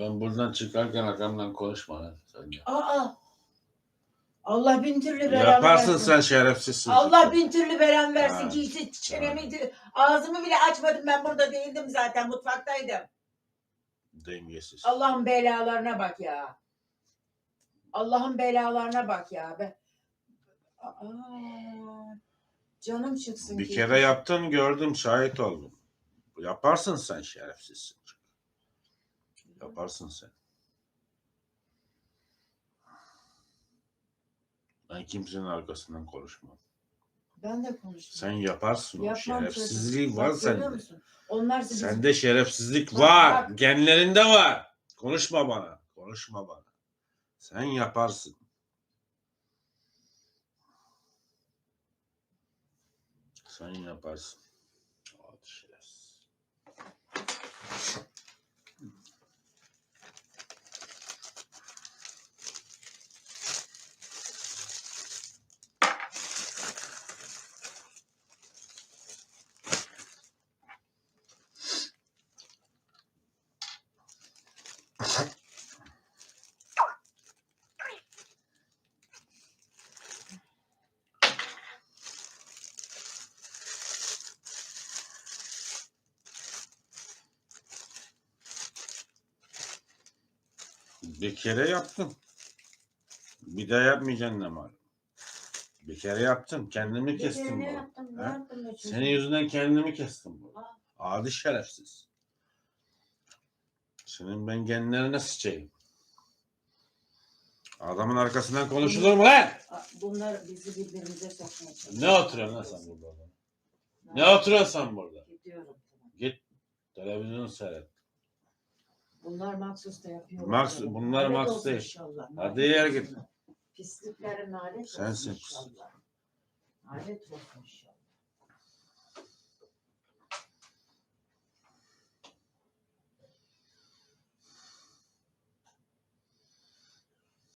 Ben buradan çıkarken arkamdan konuşma lan. Sen. Aa. Allah bin türlü beren Yaparsın versin. sen şerefsizsin. Allah bin türlü beren versin. Ha. Giysi çenemi de- ağzımı bile açmadım ben burada değildim zaten mutfaktaydım. Dengesiz. Allah'ın belalarına bak ya. Allah'ın belalarına bak ya. Be. Aa, canım çıksın Bir ki. kere yaptın gördüm şahit oldum. Yaparsın sen şerefsizsin. Yaparsın sen. Ben kimsenin arkasından konuşmam. Ben de konuştum. Sen yaparsın o Yapmam şerefsizlik çocuğum. var sende. Onlar sizi Sende şerefsizlik Bak, var. bak. Genlerinde var. Konuşma bana. Konuşma bana. Sen yaparsın. Sen yaparsın. Hadi şerefsiz. Bir kere yaptım. Bir daha yapmayacaksın ne malum. Bir kere yaptım. Kendimi kestim. bu. yaptım? Ne Ha? yaptım? Senin yüzünden kendimi kestim. bu. Aa. Adi şerefsiz. Senin ben genlerine sıçayım. Adamın arkasından konuşulur mu lan? Bunlar bizi birbirimize sokmaya çalışıyor. Ne oturuyorsun lan sen burada? adam? Ne oturuyorsun sen burada? Gidiyorum. Git televizyonu seyret. Bunlar maksus da yapıyor. Maks- bunlar maksus olsun değil. inşallah. Hadi yer olsun. git. Pisliklerin olsun Sensin. inşallah. Lanet olsun inşallah.